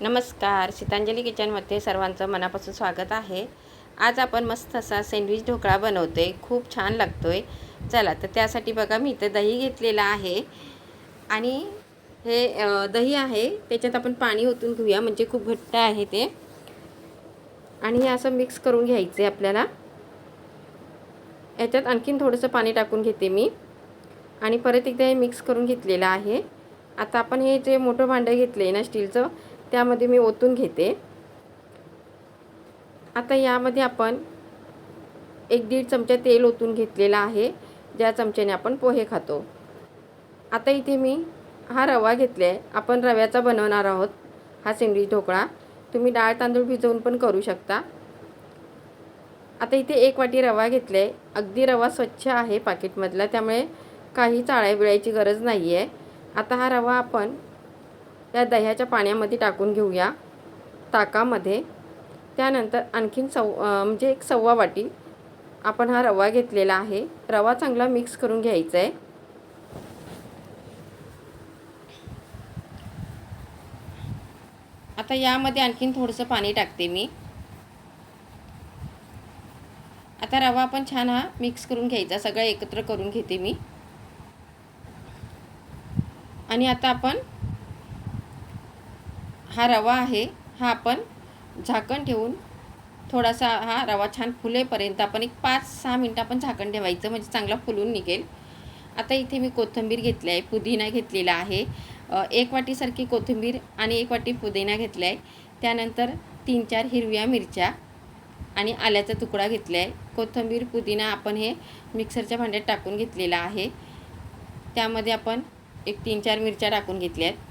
नमस्कार. सीतांजली किचनमध्ये सर्वांचं मनापासून स्वागत आहे. आज आपण मस्त असा सँडविच ढोकळा बनवतो आहे खूप छान लागतो आहे चला तर त्यासाठी बघा मी इथं दही घेतलेलं आहे. आणि हे दही आहे. त्याच्यात आपण पाणी ओतून घेऊया म्हणजे खूप घट्ट आहे ते. आणि हे असं मिक्स करून घ्यायचं आहे आपल्याला. याच्यात आणखीन थोडंसं पाणी टाकून घेते मी. आणि परत एकदा हे मिक्स करून घेतलेलं आहे. आता आपण हे जे मोठं भांडं घेतलं आहे ना स्टीलचं त्यामध्ये मी ओतून घेते. आता यामध्ये आपण एक दीड चमचा तेल ओतून घेतलेलं आहे ज्या चमच्याने आपण पोहे खातो. आता इथे मी हा रवा घेतला आहे आपण रव्याचा बनवणार आहोत हा सँडविच ढोकळा. तुम्ही डाळ तांदूळ भिजवून पण करू शकता. आता इथे एक वाटी रवा घेतला आहे अगदी रवा स्वच्छ आहे पाकिटमधला त्यामुळे काही चाळ्या बिळायची गरज नाही आहे आता हा रवा आपण या दह्याच्या पाण्यामध्ये टाकून घेऊया ताकामध्ये. त्यानंतर आणखीन सव म्हणजे एक सव्वा वाटी आपण हा रवा घेतलेला आहे. रवा चांगला मिक्स करून घ्यायचा आहे. आता यामध्ये आणखीन थोडंसं पाणी टाकते मी. आता रवा आपण छान हा मिक्स करून घ्यायचा सगळं एकत्र करून घेते मी. आणि आता आपण हा रवा आहे हा आपण झाकण ठेवून थोडासा हा रवा छान फुलेपर्यंत आपण एक पाच सहा मिनटं आपण झाकण ठेवायचं म्हणजे चांगला फुलून निघेल. आता इथे मी कोथिंबीर घेतली आहे पुदिना घेतलेला आहे. एक वाटीसारखी कोथिंबीर आणि एक वाटी पुदिना घेतला आहे. त्यानंतर तीन चार हिरव्या मिरच्या आणि आल्याचा तुकडा घेतला आहे. कोथिंबीर पुदिना आपण हे मिक्सरच्या भांड्यात टाकून घेतलेला आहे. त्यामध्ये आपण एक तीन चार मिरच्या टाकून घेतल्या आहेत.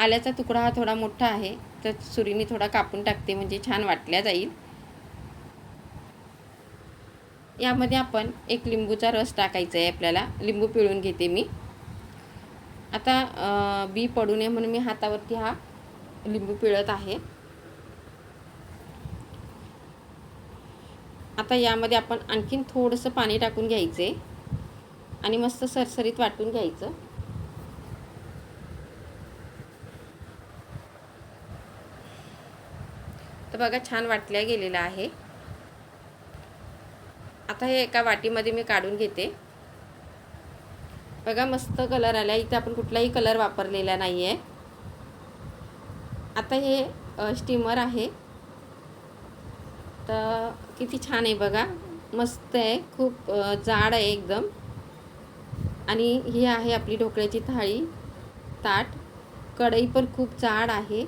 आल्याचा तुकडा हा थोडा मोठा आहे. तर सुरीने थोडा कापून टाकते म्हणजे छान वाटल्या जाईल. यामध्ये आपण एक लिंबूचा रस टाकायचा आहे आपल्याला. लिंबू पिळून घेते मी. आता बी पडू नये म्हणून मी हातावरती हा लिंबू पिळत आहे. आता यामध्ये आपण आणखीन थोडंसं पाणी टाकून घ्यायचे आणि मस्त सरसरीत वाटून घ्यायचं. बघा छान वाटल्या गेलेलं आहे. आता हे एका वाटीमध्ये मी काढून घेते. बघा मस्त कलर आला. इथे आपण कुठलाही कलर वापरलेला नाही आहे आता हे स्टीमर आहे. तर किती छान आहे बघा. मस्त आहे. खूप जाड आहे एकदम. आणि ही आहे आपली ढोकळ्याची थाळी. ताट. कढई पण खूप जाड आहे.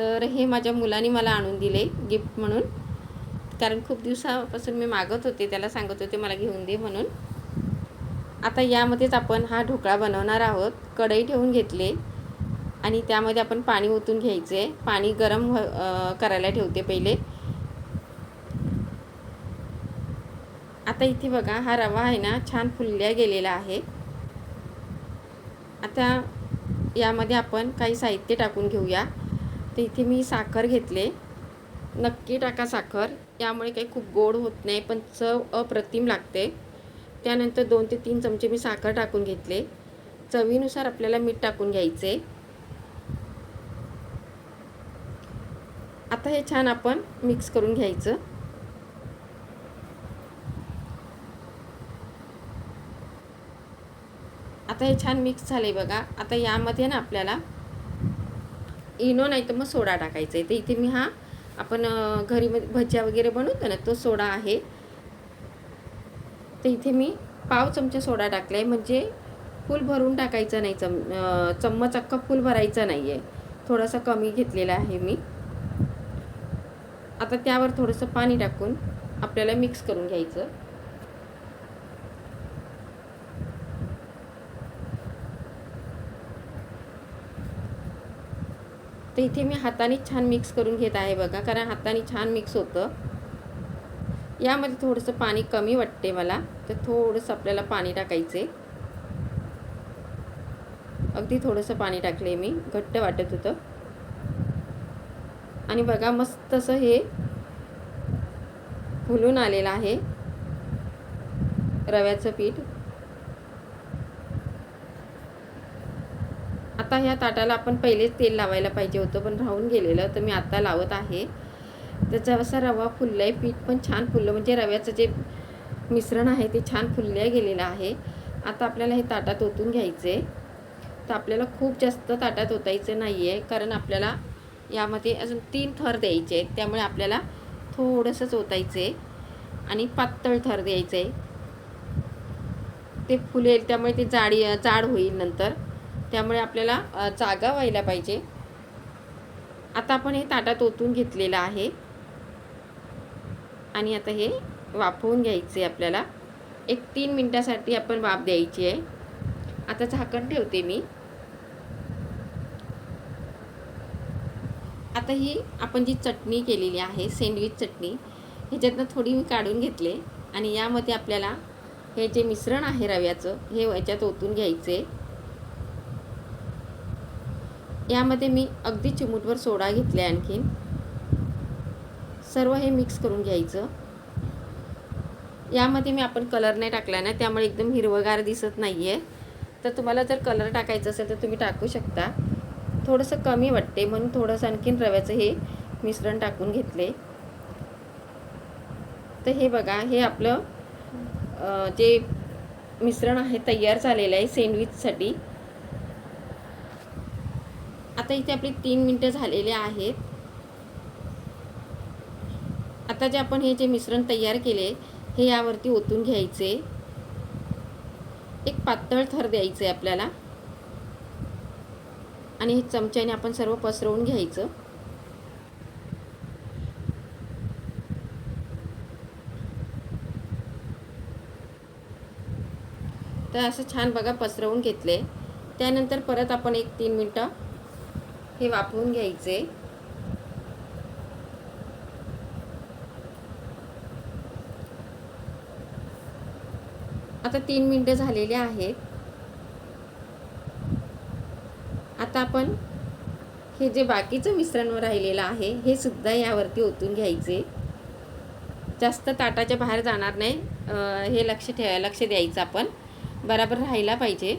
तर हे माझ्या मुलाने मला आणून दिले गिफ्ट म्हणून. कारण खूप दिवसापासून मी मागत होते त्याला सांगत होते मला घेऊन दे म्हणून. आता यामध्येच आपण हा ढोकळा बनवणार आहोत. कढई ठेवून घेतले. आणि त्यामध्ये आपण पाणी ओतून घ्यायचे. आहे पाणी गरम व्ह- करायला ठेवते पहिले. आता इथे बघा हा रवा आहे ना छान फुलल्या गेलेला आहे. आता यामध्ये आपण काही साहित्य टाकून घेऊया. तर इथे मी साखर घेतले. नक्की टाका साखर. यामुळे काही खूप गोड होत नाही पण चव अप्रतिम लागते. त्यानंतर दोन ते तीन चमचे मी साखर टाकून घेतले. चवीनुसार आपल्याला मीठ टाकून घ्यायचे. आता हे छान आपण मिक्स करून घ्यायचं. आता हे छान मिक्स झालं आहे बघा. आता यामध्ये ना आपल्याला इनो नाही तर मग सोडा टाकायचा. आहे तर इथे मी हा आपण घरी भज्या वगैरे बनवतो ना तो सोडा आहे. तर इथे मी पाव चमचा सोडा टाकला आहे म्हणजे फुल भरून टाकायचं नाही चम चम्मच अख्खा फुल भरायचा नाही आहे थोडासा कमी घेतलेला आहे मी. आता त्यावर थोडंसं पाणी टाकून आपल्याला मिक्स करून घ्यायचं. तर इथे मी हाताने छान मिक्स करून घेत आहे बघा कारण हाताने छान मिक्स होतं. यामध्ये थोडंसं पाणी कमी वाटते मला तर थोडंसं आपल्याला पाणी टाकायचे अगदी थोडंसं पाणी टाकले मी घट्ट वाटत होतं. आणि बघा मस्त असं हे फुलून आलेलं आहे रव्याचं पीठ. आता ह्या ताटाला आपण पहिलेच तेल लावायला पाहिजे होतं पण राहून गेलेलं तर मी आता लावत आहे. त्याचा असा रवा फुलला आहे पीठ पण छान फुललं म्हणजे रव्याचं जे मिश्रण आहे ते छान फुललं गेलेलं आहे. आता आपल्याला हे ताटात ओतून घ्यायचे तर आपल्याला खूप जास्त ताटात ओतायचं नाही आहे कारण आपल्याला यामध्ये अजून तीन थर द्यायचे आहेत त्यामुळे आपल्याला थोडंसंच ओतायचं आहे आणि पातळ थर द्यायचं आहे ते फुलेल त्यामुळे ते जाडी जाड होईल नंतर. त्यामुळे आपल्याला जागा व्हायला पाहिजे. आता आपण हे ताटात ओतून घेतलेलं आहे. आणि आता हे वाफवून घ्यायचे आपल्याला. एक तीन मिनटासाठी आपण वाफ द्यायची आहे. आता झाकण ठेवते मी. आता ही आपण जी चटणी केलेली आहे सँडविच चटणी ह्याच्यातनं थोडी मी काढून घेतले. आणि यामध्ये आपल्याला हे जे मिश्रण आहे रव्याचं हे याच्यात ओतून घ्यायचे यामध्ये मी अगदी चिमूटभर सोडा घेतले आणखीन. सर्व हे मिक्स करून घ्यायचं. यामध्ये मी आपण कलर नाही टाकला ना त्यामुळे एकदम हिरवगार दिसत नाही आहे तर तुम्हाला जर कलर टाकायचं असेल तर तुम्ही टाकू शकता. थोडंसं कमी वाटते म्हणून थोडंसं आणखीन रव्याचं हे मिश्रण टाकून घेतले. तर हे बघा हे आपलं जे मिश्रण आहे तयार झालेलं आहे सँडविचसाठी आता इथे आपली तीन मिनटं झालेले आहेत. आता जे आपण हे जे मिश्रण तयार केले हे यावरती ओतून घ्यायचे. एक पातळ थर द्यायचं आहे आपल्याला. आणि हे चमच्याने आपण सर्व पसरवून घ्यायचं. तर असं छान बघा पसरवून घेतले. त्यानंतर परत आपण एक तीन मिनटं हे वापरून घ्यायचे. आता तीन मिनटं झालेले आहेत. आता आपण हे जे बाकीचं मिश्रण राहिलेलं आहे हे सुद्धा यावरती ओतून घ्यायचे. जास्त ताटाच्या बाहेर जाणार नाही. हे लक्ष ठेवा लक्ष द्यायचं आपण. बराबर राहायला पाहिजे.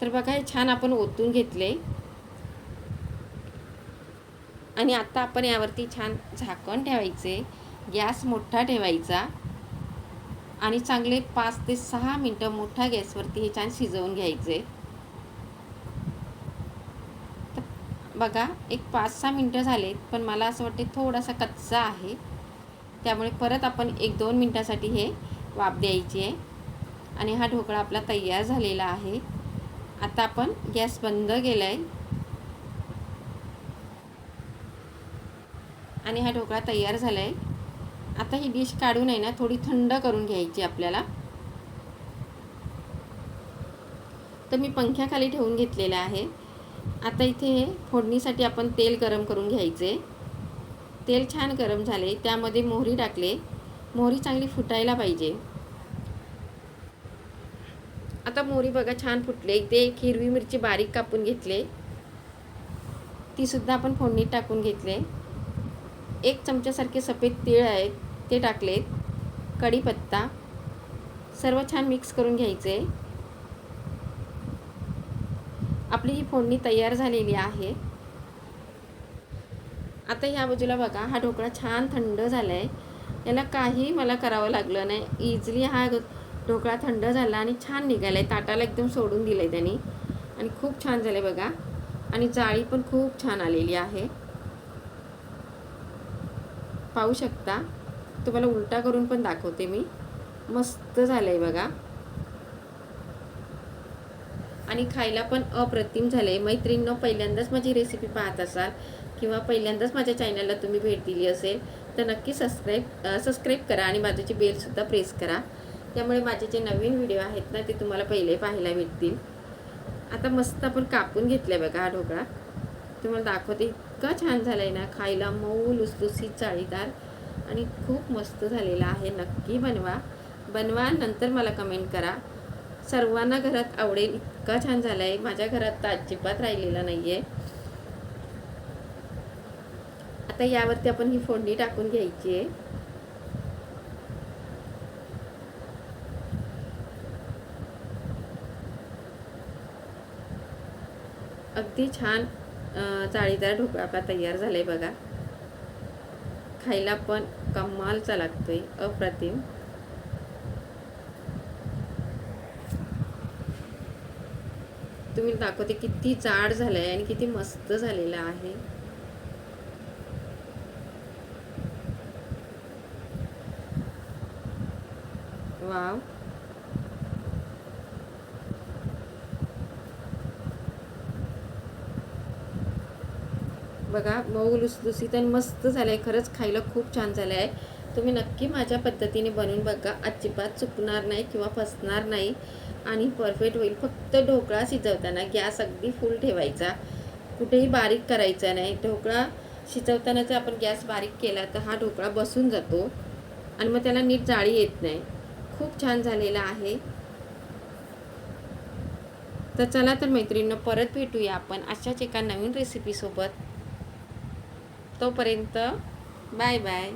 तर बघा हे छान आपण ओतून घेतले. आणि आता आपण यावरती छान झाकण ठेवायचे गॅस मोठा ठेवायचा आणि चांगले पाच ते सहा मिनटं मोठ्या गॅसवरती हे छान शिजवून घ्यायचे. तर बघा एक पाच सहा मिनटं झालेत पण मला असं वाटते थोडासा कच्चा आहे. त्यामुळे परत आपण एक दोन मिनटासाठी हे वाफ द्यायची आहे. आणि हा ढोकळा आपला तयार झालेला आहे. आता आपण गॅस बंद केला आहे आणि हा ढोकळा तयार झाला आहे आता ही डिश काढून आहे ना थोडी थंड करून घ्यायची आपल्याला. तर मी पंख्याखाली ठेवून घेतलेलं आहे. आता इथे हे फोडणीसाठी आपण तेल गरम करून घ्यायचे. तेल छान गरम झाले त्यामध्ये मोहरी टाकले. मोहरी चांगली फुटायला पाहिजे. आता मोहरी बघा छान फुटले. इथे एक हिरवी मिरची बारीक कापून घेतले. ती सुद्धा आपण फोडणीत टाकून घेतले. एक चमच्यासारखे सफेद तीळ आहेत ते टाकलेत. कढीपत्ता. सर्व छान मिक्स करून घ्यायचे. आपली ही फोडणी तयार झालेली आहे. आता ह्या बाजूला बघा हा ढोकळा छान थंड झाला आहे याला काही मला करावं लागलं नाही. इझिली हा ढोकळा थंड झाला आणि छान निघाला आहे ताटाला एकदम सोडून दिलं आहे त्यांनी. आणि खूप छान झालं आहे बघा. आणि जाळी पण खूप छान आलेली आहे. पाहू शकता. तुम्हाला उलटा करून पण दाखवते मी. मस्त झालं आहे बघा. आणि खायला पण अप्रतिम झालं आहे मैत्रिणीनं पहिल्यांदाच माझी रेसिपी पाहत असाल किंवा पहिल्यांदाच माझ्या चॅनलला तुम्ही भेट दिली असेल तर नक्की सबस्क्राईब सबस्क्राईब करा आणि बाजूची बेलसुद्धा प्रेस करा. त्यामुळे माझे जे नवीन व्हिडिओ आहेत ना ते तुम्हाला पहिले पाहायला भेटतील. आता मस्त आपण कापून घेतलं बघा हा ढोकळा. तुम्हाला दाखवते इतका छान झाला आहे ना खायला मऊ लुसलुसीत चाळीदार आणि खूप मस्त झालेला आहे. नक्की बनवा. बनवा नंतर मला कमेंट करा. सर्वांना घरात आवडेल इतका छान झाला आहे माझ्या घरात तर अजिबात राहिलेला नाही आहे आता यावरती आपण ही फोडणी टाकून घ्यायची आहे. अगदी छान जाळीदार ढोकळा आपला तयार झाला आहे बघा. खायला पण कमालचा लागतोय अप्रतिम. तुम्ही दाखवते किती जाड झालंय आणि किती मस्त झालेला आहे. वाव. बघा मऊ लुसलुसीत आणि मस्त झालं आहे खरंच खायला खूप छान झालं आहे तुम्ही नक्की माझ्या पद्धतीने बनवून बघा. अजिबात चुकणार नाही किंवा फसणार नाही. आणि परफेक्ट होईल. फक्त ढोकळा शिजवताना गॅस अगदी फुल ठेवायचा. कुठेही बारीक करायचा नाही. ढोकळा शिजवताना जर आपण गॅस बारीक केला तर हा ढोकळा बसून जातो. आणि मग त्याला नीट जाळी येत नाही. खूप छान झालेला आहे. तर चला तर मैत्रिणींना परत भेटूया आपण अशाच एका नवीन रेसिपीसोबत तोपर्यंत बाय बाय.